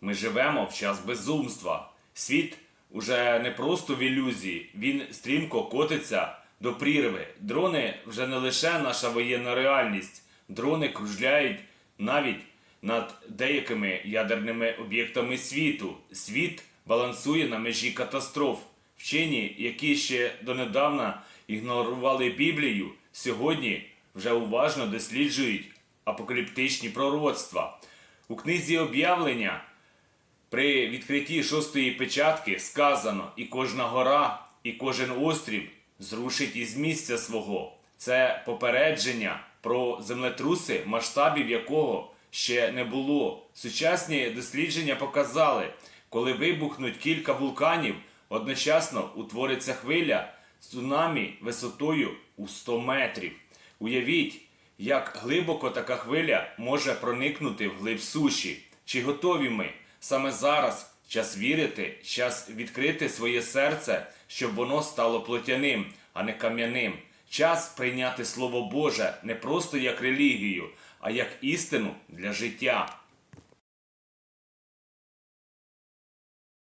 Ми живемо в час безумства. Світ уже не просто в ілюзії, він стрімко котиться до прірви. Дрони вже не лише наша воєнна реальність. Дрони кружляють навіть над деякими ядерними об'єктами світу. Світ балансує на межі катастроф. Вчені, які ще донедавна ігнорували Біблію, сьогодні вже уважно досліджують апокаліптичні пророцтва. У книзі об'явлення при відкритті шостої печатки сказано, і кожна гора, і кожен острів зрушить із місця свого. Це попередження про землетруси, масштабів якого ще не було. Сучасні дослідження показали, коли вибухнуть кілька вулканів, одночасно утвориться хвиля цунамі висотою у 100 метрів. Уявіть, як глибоко така хвиля може проникнути в глиб суші. Чи готові ми саме зараз час вірити, час відкрити своє серце, щоб воно стало плотяним, а не кам'яним? Час прийняти Слово Боже не просто як релігію, а як істину для життя.